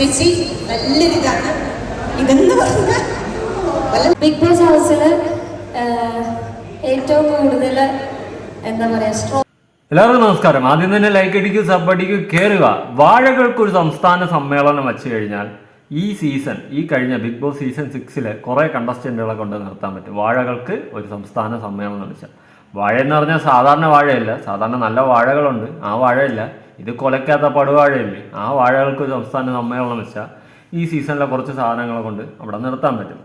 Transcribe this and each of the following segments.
ചേച്ചി നല്ലൊരിതാണ്. ഇതെന്ന് പറഞ്ഞാൽ ബിഗ് ബോസ് ഹൗസിൽ ഏറ്റവും കൂടുതൽ എന്താ പറയാ സ്ട്രോങ് എല്ലാവർക്കും നമസ്കാരം. ആദ്യം തന്നെ ലൈക്ക് അടിക്കുക സബ് അടിക്കുക കയറുക വാഴകൾക്ക് ഒരു സംസ്ഥാന സമ്മേളനം വെച്ച് കഴിഞ്ഞാൽ ഈ സീസൺ ഈ കഴിഞ്ഞ ബിഗ് ബോസ് സീസൺ സിക്സിൽ കുറേ കണ്ടസ്റ്റന്റുകളെ കൊണ്ട് നിർത്താൻ പറ്റും. വാഴകൾക്ക് ഒരു സംസ്ഥാന സമ്മേളനം വെച്ചാൽ. വാഴ എന്ന് പറഞ്ഞാൽ സാധാരണ വാഴയല്ല. സാധാരണ നല്ല വാഴകളുണ്ട്. ആ വാഴയല്ല. ഇത് കൊലക്കാത്ത പടുവാഴയല്ലേ? ആ വാഴകൾക്ക് സംസ്ഥാന സമ്മേളനം വെച്ചാൽ ഈ സീസണിലെ കുറച്ച് സാധനങ്ങളെ കൊണ്ട് അവിടെ നിർത്താൻ പറ്റും.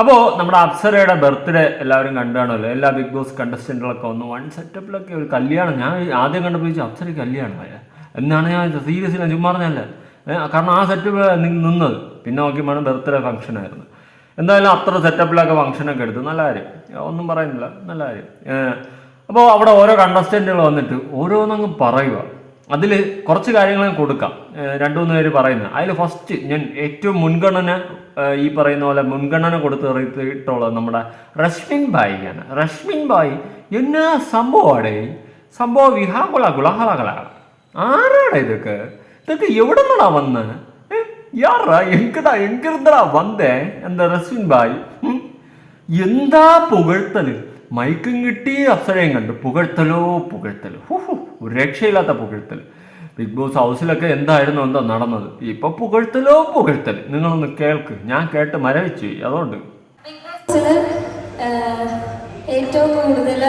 അപ്പോൾ നമ്മുടെ അപ്സരയുടെ ബർത്ത്ഡേ എല്ലാവരും കണ്ടാണല്ലോ എല്ലാ ബിഗ് ബോസ് കണ്ടസ്റ്റന്റുകളൊക്കെ വന്ന്. വൺ സെറ്റപ്പിലൊക്കെ ഒരു കല്യാണം. ഞാൻ ആദ്യം കണ്ടപ്പോൾ ചോദിച്ചു അപ്സര കല്യാണമായ എന്നാണ് ഞാൻ സീരിയസ് ഞാൻ ചുമ്മാ പറഞ്ഞല്ല കാരണം ആ സെറ്റപ്പ് നിന്നത്. പിന്നെ നോക്കിയപ്പോൾ ബർത്ത്ഡേ ഫംഗ്ഷൻ ആയിരുന്നു എന്തായാലും അത്ര സെറ്റപ്പിലൊക്കെ ഫംഗ്ഷനൊക്കെ എടുത്തു നല്ല കാര്യം. ഒന്നും പറയുന്നില്ല. നല്ല കാര്യം. അപ്പോൾ അവിടെ ഓരോ കണ്ടസ്റ്റന്റുകൾ വന്നിട്ട് ഓരോന്നങ്ങ് പറയുക അതിൽ കുറച്ച് കാര്യങ്ങൾ കൊടുക്കാം. രണ്ടു മൂന്ന് പേര് പറയുന്നത്. അതിൽ ഫസ്റ്റ് ഞാൻ ഏറ്റവും മുൻഗണന ഈ പറയുന്ന പോലെ മുൻഗണന കൊടുത്ത് ഇട്ടുള്ളത് നമ്മുടെ റഷ്മിൻ ബായിക്കാണ് റഷ്മിൻ ബായി എന്നാ സംഭവമാണ് സംഭവം വിഹാകുള ഗുളാഹലകളാണ് ആരാണ് ഇതൊക്കെ? ഇതൊക്കെ എവിടെ നിന്നാ വന്ന് യാറാ എനിക്കതാ എനിക്കിരുന്നടാ വന്നേ? എന്താ റഷ്മിൻ ബായി എന്താ പുകഴ്ത്തൽ? മൈക്കും കിട്ടി അപ്സരയും കണ്ടു. പുകഴ്ത്തലോ പുകഴ്ത്തൽ ഒരു രക്ഷയില്ലാത്ത പുകഴ്ത്തൽ ബിഗ് ബോസ് ഹൗസിലൊക്കെ എന്തായിരുന്നു എന്താ നടന്നത്. ഇപ്പൊ പുകഴ്ത്തലോ പുകഴ്ത്തൽ നിങ്ങളൊന്ന് കേൾക്ക്. ഞാൻ കേട്ട് മരവിച്ചു. അതുകൊണ്ട്. ഏറ്റവും കൂടുതൽ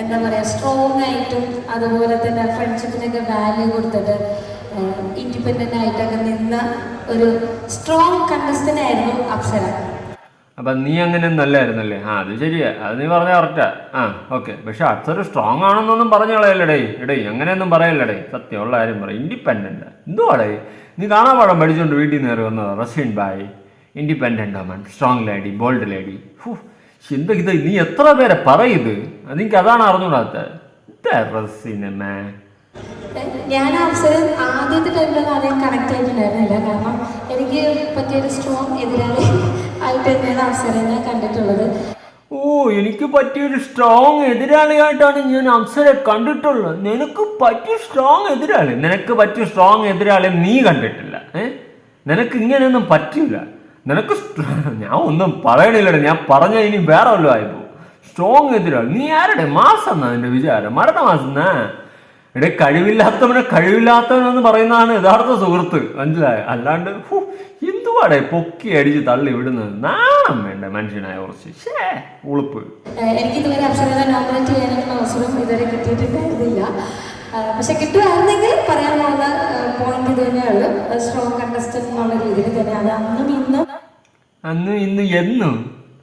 എന്താ പറയാ സ്ട്രോങ് ആയിട്ടും അതുപോലെ തന്നെ ഫ്രണ്ട്ഷിപ്പിനൊക്കെ വാല്യൂ കൊടുത്തിട്ട് ഇൻഡിപെൻഡന്റ് ആയിട്ടൊക്കെ നിന്ന ഒരു സ്ട്രോങ് കണ്ടസ്റ്റന്റ് ആയിരുന്നു അപ്സര. അപ്പൊ നീ അങ്ങനെ നല്ലായിരുന്നല്ലേ? ആ അത് ശരിയാ അത് നീ പറഞ്ഞ കറക്റ്റാ ആ. ഓക്കെ പക്ഷെ അത്ര സ്ട്രോങ് ആണെന്നൊന്നും പറഞ്ഞു കളയല്ലടേ എടേ അങ്ങനെയൊന്നും പറയല്ലടേ സത്യമുള്ള കാര്യം പറ. ഇൻഡിപെൻഡന്റ് എന്തുവാടേ നീ കാണാൻ പാടം പഠിച്ചുകൊണ്ട് വീട്ടിൽ നിന്ന് കയറി വന്നത്. Russian bye independent woman strong lady bold lady എന്ത് ഇത്? നീ എത്ര പേരെ പറയത്? നിനക്ക് അതാണ് അറിഞ്ഞൂടാത്ത സിനിമ ഞാൻ അവസരം ആദ്യത്തെ ടൈമിലൊന്നും ആരെയും കണക്ട് ആയിട്ടുണ്ടായിരുന്നില്ല കാരണം എനിക്ക് പറ്റിയൊരു സ്ട്രോങ് എതിരാളി ഓ എനിക്ക് പറ്റിയ പറ്റിയൊരു സ്ട്രോങ് എതിരാളിയായിട്ടാണ് ഞാൻ അപ്സരെ കണ്ടിട്ടുള്ളത്. നിനക്ക് പറ്റിയ സ്ട്രോങ് എതിരാളി. നിനക്ക് പറ്റിയ സ്ട്രോങ് എതിരാളി നീ കണ്ടിട്ടില്ല. നിനക്ക് ഇങ്ങനെയൊന്നും പറ്റില്ല. നിനക്ക് ഞാൻ ഒന്നും പറയണില്ലടേ. ഞാൻ പറഞ്ഞ ഇനി വേറെ വല്ലതും ആയിപ്പോ സ്ട്രോങ് എതിരാളി. നീ ആരുടെ? മാസം എന്നാ നിന്റെ വിചാരം? മരണ മാസം എന്നാ? ഇവിടെ കഴിവില്ലാത്തവനെ കഴിവില്ലാത്തവനെന്ന് പറയുന്നതാണ് യഥാർത്ഥ സുഹൃത്ത്. മനസ്സിലായ? അല്ലാണ്ട് എന്തുവാടെ പൊക്കി അടിച്ച് തള്ളി വിടുന്നത്? നാണം വേണ്ട മനുഷ്യനായ കുറച്ച്. ഷേ ഉളുപ്പ്. എനിക്ക് ഇതുവരെ അപ്സരനെ നോമിനേറ്റ് ചെയ്യാനുള്ള അവസരം ഇതുവരെ കിട്ടിയിട്ടുണ്ടായിരുന്നില്ല ഏഹ് പക്ഷെ കിട്ടുമായിരുന്നെങ്കിൽ പറയാൻ പോകുന്ന പോയിന്റ് ഇത് തന്നെയുള്ളൂ. സ്ട്രോങ് കണ്ടസ്റ്റന്റ് എന്നുള്ള രീതിയിൽ തന്നെ അത് അന്നും ഇന്നും. അന്ന് ഇന്ന് എന്നും.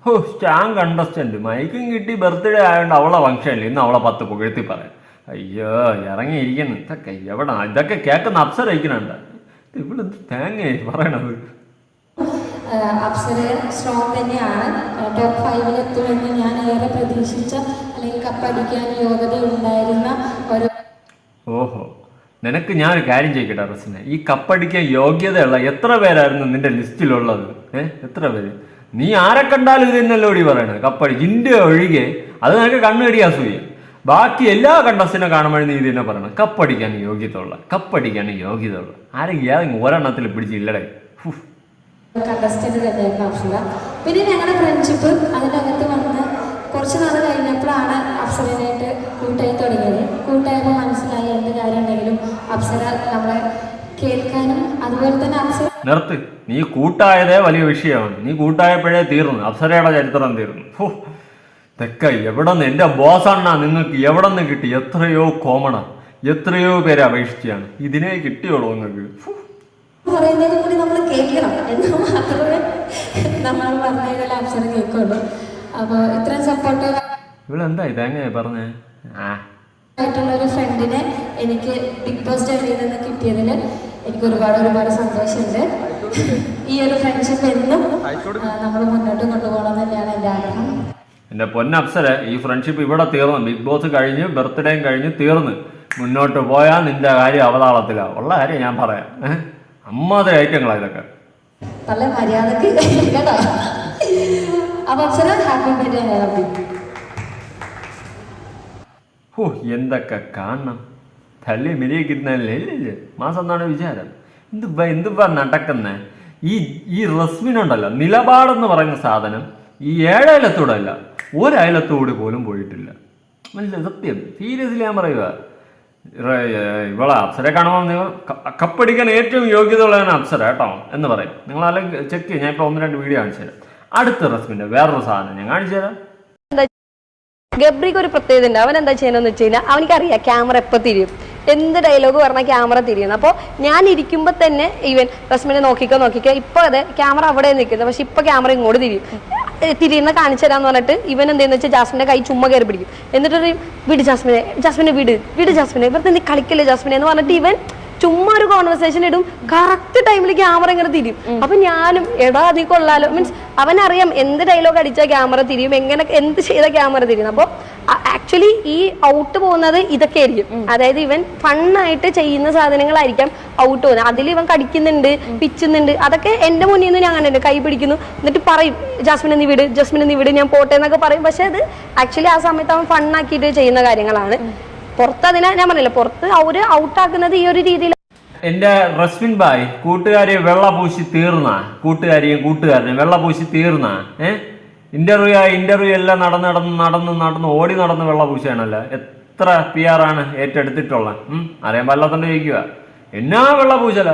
ഓ സ്റ്റാങ് കണ്ടസ്റ്റന്റ് മൈക്കും കിട്ടി ബർത്ത്ഡേ ആയതുകൊണ്ട് അവളെ ഫംഗ്ഷനിൽ ഇന്ന് അവളെ പത്ത് പുകഴ്ത്തി പറയാം. അയ്യോ ഇറങ്ങിയിരിക്കുന്നു ഇതൊക്കെ എവിടെ? ഇതൊക്കെ കേൾക്കുന്ന അപ്സരയിക്കുന്നുണ്ട് ഇവിടെ തേങ്ങയായി പറയണത്. അപ്സര സ്ട്രോങ് തന്നെയാണ്. ടോപ്പ് ഫൈവിൽ എത്തുമെന്ന് ഞാൻ ഏറെ പ്രതീക്ഷിച്ച അല്ലെങ്കിൽ കപ്പടിക്കാൻ യോഗ്യത ഉണ്ടായിരുന്ന ഒരു ഓഹോ. നിനക്ക് ഞാൻ ഒരു കാര്യം ചെയ്യിക്കട്ടെ റസിനെ. ഈ കപ്പടിക്കാൻ യോഗ്യതയുള്ള എത്ര പേരായിരുന്നു നിന്റെ ലിസ്റ്റിലുള്ളത്? ഏഹ് എത്ര പേര്? നീ ആരെ കണ്ടാലും ഇത് തന്നെയല്ലോ ഓടി പറയണത്? കപ്പടി ഇന്ത്യ ഒഴികെ. അത് നിനക്ക് കണ്ണുകടിയാ അസൂയ ബാക്കി എല്ലാ കണ്ടസ്റ്റിനെ കാണുമ്പോഴും നീ ഇത് തന്നെ പറയണം. കപ്പടിക്കാൻ യോഗ്യത ഉള്ള കപ്പടിക്കാൻ യോഗ്യത ഉള്ള ആരെങ്കിലും ഏതെങ്കിലും ഒരെണ്ണത്തിൽ പിടിച്ചില്ലടേ. പിന്നെ ഞങ്ങളുടെ ഫ്രണ്ട്ഷിപ്പ് അതിനകത്ത് വന്ന് കുറച്ച് നാൾ കഴിഞ്ഞപ്പോഴാണ് അപ്സരനായിട്ട് കൂട്ടായി തുടങ്ങിയത്. കൂട്ടായപ്പോൾ മനസ്സിലായി എന്ത് കാര്യം ഉണ്ടെങ്കിലും അപ്സര നമ്മളെ കേൾക്കാനും അതുപോലെ തന്നെ അപ്സര നിർത്ത്. നീ കൂട്ടായതേ വലിയ വിഷയമാണ്. നീ കൂട്ടായപ്പോഴേ തീർന്നു. അപ്സരയുടെ ചരിത്രം തീർന്നു. തെക്ക എവിടെ നിന്ന് എന്റെ ബോസണ്ണ നിങ്ങൾക്ക് എവിടെ നിന്ന് കിട്ടി? എത്രയോ കോമണ എത്രയോ പേരെ അപേക്ഷിച്ചാണ് ഇതിനെ കിട്ടിയോളൂ നിങ്ങൾക്ക്. ഹോ. പറയുന്നത് കൂടി നമ്മൾ കേൾക്കണം. എന്ന് മാത്രമേ നമ്മൾ പറഞ്ഞാൽ അപ്സര കേൾക്കുള്ളൂ. അപ്പോൾ ഇത്രയും സപ്പോർട്ടീവ് ഇവളെന്താ ഇതെങ്ങനെ പറഞ്ഞേ? ആ. ആയിട്ടുള്ള ഒരു ഫ്രണ്ടിനെ എനിക്ക് ബിഗ് ബോസ് ഡയറിയിൽ നിന്ന് കിട്ടിയതിൽ എനിക്ക് ഒരുപാട് ഒരുപാട് സന്തോഷമുണ്ട്. ഈ ഒരു ഫ്രണ്ട്ഷിപ്പ് എന്നും നമ്മൾ മുന്നോട്ട് കൊണ്ടുപോകണം തന്നെയാണ് എന്റെ ആഗ്രഹം. എന്റെ പൊന്നപ്സര ഈ ഫ്രണ്ട്ഷിപ്പ് ഇവിടെ തീർന്നു. ബിഗ് ബോസ് കഴിഞ്ഞ് ബർത്ത്ഡേയും കഴിഞ്ഞ് തീർന്ന്. മുന്നോട്ട് പോയാൽ നിന്റെ കാര്യം അവതാളത്തിലാണ് ഉള്ള കാര്യം ഞാൻ പറയാം. അമ്മാതിരി ഐറ്റങ്ങളാ ഇതൊക്കെ. നല്ല മര്യാദയ്ക്ക് കേട്ടോ? അപ്പൊ അപ്സര ഹാപ്പി ബർത്ത്ഡേ ഹാപ്പി ഓ എന്തൊക്കെ കാണണം. തള്ളി മിരിയെ കിട്ടുന്നല്ലേ മാസം എന്നാണ് വിചാരം? എന്തുവാ എന്തുവാ നടക്കുന്നേ? ഈ ഈ റസ്മിനുണ്ടല്ലോ നിലപാടെന്ന് പറയുന്ന സാധനം ഈ ഏഴേലത്തൂടെ അല്ല ഒരയലത്തൂടെ പോലും പോയിട്ടില്ല. മനസ്സിലായി സത്യം. സീരിയസ്ലി ഞാൻ പറയുക ഇവളെ അപ്സരെ കാണുമ്പോൾ നിങ്ങൾ കപ്പടിക്കാൻ ഏറ്റവും യോഗ്യതയുള്ളതാണ് അപ്സര കേട്ടോ എന്ന് പറയും. നിങ്ങൾ അല്ലെങ്കിൽ ചെക്ക് ചെയ്യും ഞാൻ ഇപ്പോൾ ഒന്ന് രണ്ട് വീഡിയോ കാണിച്ചു തരാം. അടുത്ത റസ്മിന്റെ വേറൊരു സാധനം ഞാൻ കാണിച്ചു തരാം. ഗബ്രിക്ക് ഒരു പ്രത്യേകത ഉണ്ട്. അവൻ എന്താ ചെയ്യണമെന്ന് വെച്ച് കഴിഞ്ഞാൽ അവനിക്കറിയാം ക്യാമറ എപ്പോൾ തിരിയും. എന്ത് ഡയലോഗ് പറഞ്ഞാൽ ക്യാമറ തിരിയുന്നു. അപ്പോൾ ഞാൻ ഇരിക്കുമ്പോൾ തന്നെ ഈവൻ റസ്മിനെ നോക്കിക്കോ നോക്കിക്കോ. ഇപ്പോൾ അതെ ക്യാമറ അവിടെ നിൽക്കുന്നത് പക്ഷെ ഇപ്പോൾ ക്യാമറ ഇങ്ങോട്ട് തിരിയും. തിരിയുന്ന കാണിച്ചു തരാന്ന് പറഞ്ഞിട്ട് ഇവൻ എന്തെന്ന് വെച്ചാൽ ജാസ്മിന്റെ കൈ ചുമ്മാ കയറി പിടിക്കും. എന്നിട്ട് പറയും, വിട് ജാസ്മിനെ ജാസ്മിനെ വിട് വിട് ജാസ്മിനെ ഇവർ നീ കളിക്കല്ലേ ജാസ്മിനെ? എന്ന് പറഞ്ഞിട്ട് ഇവൻ ചുമ്മാ ഒരു കോൺവെർസേഷൻ ഇടും. കറക്റ്റ് ടൈമിൽ ക്യാമറ ഇങ്ങനെ തിരിയും. അപ്പൊ ഞാനും എടാ നീ കൊള്ളാലോ. മീൻസ് അവനറിയാം എന്ത് ഡയലോഗ് അടിച്ചാൽ ക്യാമറ തിരിയും എങ്ങനെ എന്ത് ചെയ്ത ക്യാമറ തിരിയും അപ്പോൾ ആക്ച്വലി ഈ ഔട്ട് പോകുന്നത് ഇതൊക്കെ ആയിരിക്കും. അതായത് ഇവൻ ഫണ്ണായിട്ട് ചെയ്യുന്ന സാധനങ്ങളായിരിക്കാം ഔട്ട് പോകുന്നത്. അതിൽ ഇവൻ കടിക്കുന്നുണ്ട് പിച്ചുന്നുണ്ട്. അതൊക്കെ എന്റെ മുന്നിൽ നിന്ന് ഞാൻ കണ്ടിട്ടുണ്ട്. കൈ പിടിക്കുന്നു. എന്നിട്ട് പറയും ജാസ്മിനെ നീ വിട് ജാസ്മിനെ നീ വിട് ഞാൻ പോട്ടെ എന്നൊക്കെ പറയും. പക്ഷെ അത് ആക്ച്വലി ആ സമയത്ത് അവൻ ഫണ്ണാക്കിയിട്ട് ചെയ്യുന്ന കാര്യങ്ങളാണ്. പുറത്ത് അതിനെ ഞാൻ പറഞ്ഞില്ല പുറത്ത് അവർ ഔട്ടാക്കുന്നത് ഈ ഒരു രീതിയിൽ എന്റെ റസ്മിൻ ബായ് വെള്ള പൂശി തീർന്ന? കൂട്ടുകാരിയും കൂട്ടുകാരനും വെള്ള പൂശി തീർന്ന? ഏ? ഇന്റർവ്യൂ ആയി ഇന്റർവ്യൂ എല്ലാം നടന്ന് നടന്ന് നടന്ന് നടന്ന് ഓടി നടന്ന് വെള്ള പൂശിയാണല്ലോ. എത്ര പി ആർ ആണ് ഏറ്റെടുത്തിട്ടുള്ളത്? ഉം? അറിയാൻ പാടില്ലാത്തോണ്ട് ചോദിക്കുക എന്നാ വെള്ള പൂശല?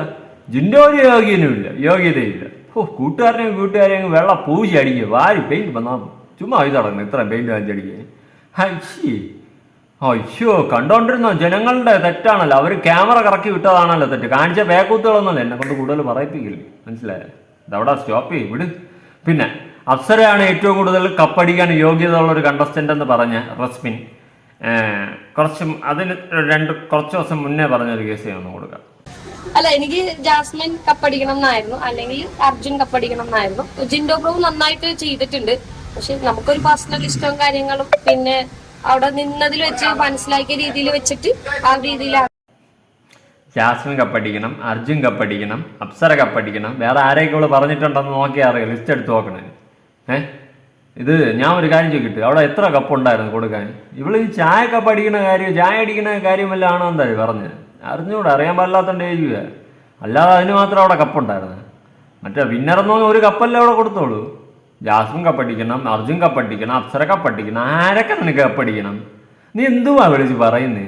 ജിന്റെ ഒരു യോഗ്യനുമില്ല യോഗ്യതയില്ല. ഓ കൂട്ടുകാരനെയും കൂട്ടുകാരെയും വെള്ള പൂശി അടിക്കുക. വാരി പെയിന്റ് വന്നാ ചുമ്മാ ഇത് നടക്കുന്നു. ഇത്ര പെയിന്റ് വാങ്ങിച്ചടിക്കുക ഹൈ അയ്യോ കണ്ടോണ്ടിരുന്നോ? ജനങ്ങളുടെ തെറ്റാണല്ലോ. അവർ ക്യാമറ കറക്കി വിട്ടതാണല്ലോ തെറ്റ്. കാണിച്ച പേക്കൂത്തുകളൊന്നുമല്ല എന്നെ കൊണ്ട് കൂടുതൽ പറയിപ്പിക്കില്ല മനസ്സിലായേ ഇതവിടെ സ്റ്റോപ്പ് ചെയ്യും വിട്. പിന്നെ അപ്സരയാണ് ഏറ്റവും കൂടുതൽ കപ്പടിക്കാൻ യോഗ്യതയുള്ള ഒരു കണ്ടസ്റ്റന്റ് എന്ന് പറഞ്ഞ റസ്മിൻ. കുറച്ച് അതിന് രണ്ട് കുറച്ച് ദിവസം മുന്നേ പറഞ്ഞൊരു കേസ് ഞാൻ ഒന്ന് കൊടുക്കാം. അല്ല എനിക്ക് ജാസ്മിൻ കപ്പടിക്കണം എന്നായിരുന്നു. അല്ലെങ്കിൽ അർജുൻ കപ്പടിക്കണം എന്നായിരുന്നു. ജിൻഡോ പ്രഭു നന്നായിട്ട് ചെയ്തിട്ടുണ്ട്. പക്ഷെ നമുക്കൊരു പേഴ്സണൽ ഇഷ്ടവും കാര്യങ്ങളും പിന്നെ അവിടെ നിന്നതിൽ വെച്ച് മനസ്സിലാക്കിയ രീതിയിൽ വെച്ചിട്ട് ആ രീതിയിലാണ്. ജാസ്മിൻ കപ്പടിക്കണം അർജുൻ കപ്പടിക്കണം അപ്സര കപ്പടിക്കണം വേറെ ആരെയൊക്കെ ഇവിടെ പറഞ്ഞിട്ടുണ്ടെന്ന് നോക്കിയാൽ അറിയാം ലിസ്റ്റ് എടുത്ത് നോക്കണേ. ഏ? ഇത് ഞാൻ ഒരു കാര്യം ചോദിക്കട്ടെ അവിടെ എത്ര കപ്പ് ഉണ്ടായിരുന്നു കൊടുക്കാൻ? ഇവൾ ഈ ചായ കപ്പ് അടിക്കുന്ന കാര്യം ചായ അടിക്കുന്ന കാര്യമെല്ലാം ആണോ എന്താ പറഞ്ഞത്? അറിഞ്ഞൂടെ അറിയാൻ പാടില്ലാത്തോണ്ട് ചോദിക്കുക അല്ലാതെ അതിന് മാത്രം അവിടെ കപ്പുണ്ടായിരുന്നു മറ്റേ വിന്നർ എന്ന് പറഞ്ഞാൽ ഒരു കപ്പല്ലേ അവിടെ കൊടുത്തോളൂ? ജാസ്മിൻ കപ്പടിക്കണം അർജുൻ കപ്പടിക്കണം അപ്സര കപ്പടിക്കണം ആരൊക്കെ നിനക്ക് കപ്പടിക്കണം നീ എന്തുവാ വിളിച്ച് പറയുന്നേ?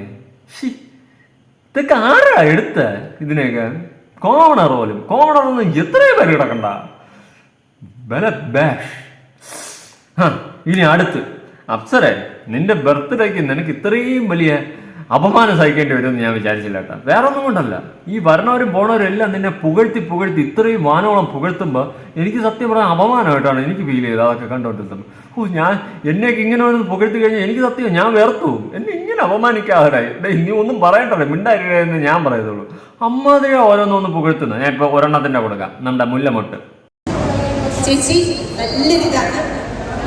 ഇതൊക്കെ ആരാ എടുത്ത ഇതിനെയൊക്കെ? കോമണർ പോലും കോമണർ ഒന്നും എത്രയും പേര് കിടക്കണ്ട. ഇനി അടുത്ത്. അപ്സരെ നിന്റെ ബർത്ത്ഡേക്ക് നിനക്ക് ഇത്രയും വലിയ അപമാനം സഹിക്കേണ്ടി വരുമെന്ന് ഞാൻ വിചാരിച്ചില്ല കേട്ടോ. വേറെ ഒന്നും കൊണ്ടല്ല. ഈ വരണവരും പോണവരും എല്ലാം നിന്നെ പുകഴ്ത്തി പുകഴ്ത്തി ഇത്രയും വാനോളം പുകഴ്ത്തുമ്പോൾ എനിക്ക് സത്യം പറയാൻ അപമാനമായിട്ടാണ് എനിക്ക് ഫീൽ ചെയ്തത്. അതൊക്കെ കണ്ടോണ്ടിരുന്നത് ഓ ഞാൻ എന്നെയൊക്കെ ഇങ്ങനെ ഒന്ന് പുകഴ്ത്തി കഴിഞ്ഞാൽ എനിക്ക് സത്യം ഞാൻ വേർത്തു എന്നെ ഇങ്ങനെ അപമാനിക്കാതായി ഡേ നീ ഒന്നും പറയണ്ടല്ലോ. എന്ന് ഞാൻ പറയത്തുള്ളൂ അമ്മാതിരി ഓരോന്നൊന്ന് പുകഴ്ത്തുന്നത് ഞാൻ ഇപ്പോൾ ഒരെണ്ണത്തിന്റെ കൊടുക്കാം. നമ്മുടെ മുല്ലമൊട്ട്. ചേച്ചി നല്ല നല്ലൊരിതാണ്.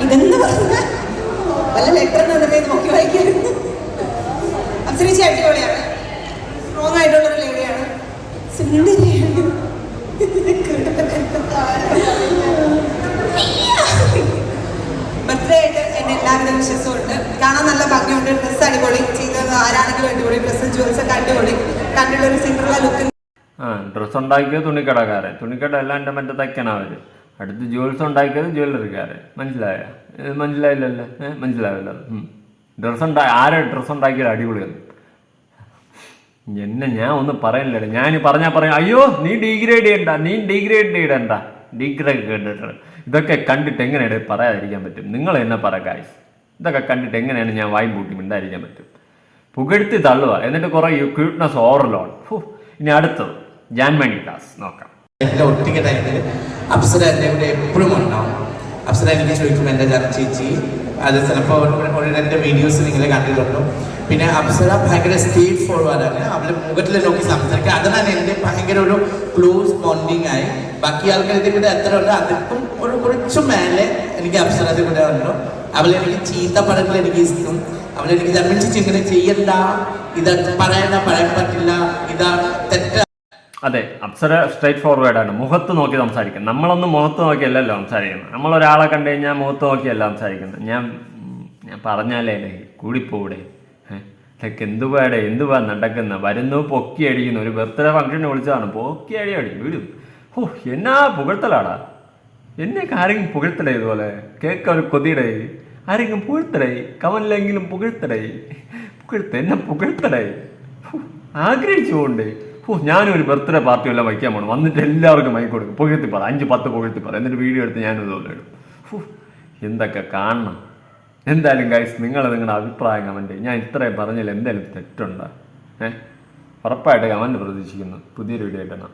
ഇതെന്ന് പറഞ്ഞാൽ വല്ല ലെറ്റർ നോക്കി വായിക്കായിരുന്നു. അപ്സരേച്ചി അടിപൊളിയാണ്. സ്ട്രോങ് ആയിട്ടുള്ള ഒരു ലേഡിയാണ് സുന്ദരിയാണ് ബർത്ത്ഡേ ആയിട്ട് എന്നെ എല്ലാവരുടെ വിശ്വാസവും ഉണ്ട് കാണാൻ നല്ല ഭംഗിയുണ്ട്. ഡ്രസ്സ് അടിപൊളി. ചെയ്തത് ആരാണെങ്കിലും അടിപൊളി ഡ്രസ്സ് ജുവൽസ് ഒക്കെ അടിപൊളി. കണ്ടിട്ട് ഒരു സിംഗറുള്ള ലുക്ക് ആ ഡ്രസ്സ് ഉണ്ടാക്കിയത് തുണിക്കടക്കാരൻ തുണിക്കട എല്ലാം എന്റെ മറ്റേ തയ്ക്കണം അവർ അടുത്ത് ജുവൽസ് ഉണ്ടാക്കിയത് ജ്വല്ലറിക്കാരൻ മനസ്സിലായോ? മനസ്സിലായില്ലല്ലോ? മനസ്സിലാവില്ല ഡ്രസ്സ് ഉണ്ടാ ആരെ ഡ്രസ്സ് ഉണ്ടാക്കിയത്? അടിപൊളിയാണ് എന്നെ ഞാൻ ഒന്നും പറയണില്ല ഞാൻ പറഞ്ഞാൽ പറയാം അയ്യോ നീ ഡിഗ്രേഡ് ചെയ്യണ്ട നീ ഡിഗ്രേഡ് ചെയ്യണ്ട ഡിഗ്രേഡ് കേട്ടിട്ട് ഇതൊക്കെ കണ്ടിട്ട് എങ്ങനെയാണ് പറയാതിരിക്കാൻ പറ്റും? നിങ്ങൾ എന്നെ പറ കായ്സ് ഇതൊക്കെ കണ്ടിട്ട് എങ്ങനെയാണ് ഞാൻ വായും പൂട്ടി മിണ്ടായിരിക്കാൻ പറ്റും? പുകഴ്ത്തി തള്ളുക. എന്നിട്ട് കുറെ ക്യൂട്ട്നെസ് ഓവർലോഡ് ഇനി അടുത്തത്. ജാൻമണി ക്ലാസ് നോക്കാം. എന്റെ ഒറ്റയ്ക്ക് ടൈമിൽ അപ്സര എന്റെ കൂടെ എപ്പോഴും ഉണ്ടാവും. അപ്സര എനിക്ക് ചോദിക്കും എന്റെ ചേച്ചി? അത് ചിലപ്പോൾ രണ്ട് വീഡിയോസ് നിങ്ങൾ കണ്ടിട്ടുണ്ട്? പിന്നെ അപ്സര ഭയങ്കര സ്റ്റേറ്റ് ഫോർവേഡാണ് അവളെ മുഖത്തിൽ നോക്കി സംസാരിക്കുക. അതിനാണ് എന്റെ ഭയങ്കര ഒരു ക്ലോസ് ബോണ്ടിങ് ആയി. ബാക്കി ആൾക്കാർ ഇതിൽ കൂടെ എത്ര ഉണ്ട് അതിപ്പം ഒരു കുറച്ച് മേലെ എനിക്ക് അപ്സരത്തിൽ കൂടെ ഉണ്ടോ. അവളെ എനിക്ക് ചീത്ത പടങ്ങൾ എനിക്ക് ഇഷ്ടം. അവളെനിക്ക് ജന്മിച്ച് ഇങ്ങനെ ചെയ്യണ്ട. ഇത് പറയണ്ട പറയാൻ പറ്റില്ല. ഇതാ തെറ്റ. അതെ അപ്സര സ്ട്രൈറ്റ് ആണ്. മുഖത്ത് നോക്കി സംസാരിക്കും. നമ്മളൊന്നും മുഖത്ത് നോക്കിയല്ലല്ലോ സംസാരിക്കുന്നത്. നമ്മൾ ഒരാളെ കണ്ടു കഴിഞ്ഞാൽ മുഖത്ത് നോക്കിയല്ല സംസാരിക്കുന്നത്. ഞാൻ ഞാൻ പറഞ്ഞാലേ അല്ലേ ഇതൊക്കെ എന്തുവാടെ എന്തുവാ നടക്കുന്ന? വരുന്നു പൊക്കി അടിക്കുന്നു. ഒരു ബർത്ത്ഡേ ഫംഗ്ഷന് വിളിച്ചതാണ്. പൊക്കി അടി അടി വിടും. ഓ എന്നാ പുകഴ്ത്തലാടാ? എന്നെ ആരെങ്കിലും പുകഴ്ത്തടേ ഇതുപോലെ? കേക്ക് ഒരു കൊതിയുടെ. ആരെങ്കിലും പുകഴ്ത്തടേ കമലിലെങ്കിലും പുകഴ്ത്തടേ പുകഴ്ത്ത എന്നെ പുകഴ്ത്തടേ ആഗ്രഹിച്ചു ഓ ഞാനും ഒരു ബർത്ത്ഡേ പാർട്ടി എല്ലാം വയ്ക്കാൻ പോകണം വന്നിട്ട് എല്ലാവർക്കും മൈക്ക് കൊടുക്കും. പുകഴ്ത്തിപ്പാറ പറ. അഞ്ച് പത്ത് പുകഴ്ത്തിപ്പാറ പറ. എന്നിട്ട് വീഡിയോ എടുത്ത് ഞാനും ഇതുപോലെ ഇടും. എന്തൊക്കെ കാണണം. എന്തായാലും ഗൈസ് നിങ്ങൾ നിങ്ങളുടെ അഭിപ്രായം കമന്റ് ഞാൻ ഇത്രയും പറഞ്ഞില്ല എന്തായാലും തെറ്റുണ്ട്. ഏഹ് ഉറപ്പായിട്ട് കമന്റ് പ്രതീക്ഷിക്കുന്നു. പുതിയൊരു വീഡിയോ ആയിട്ടാണ്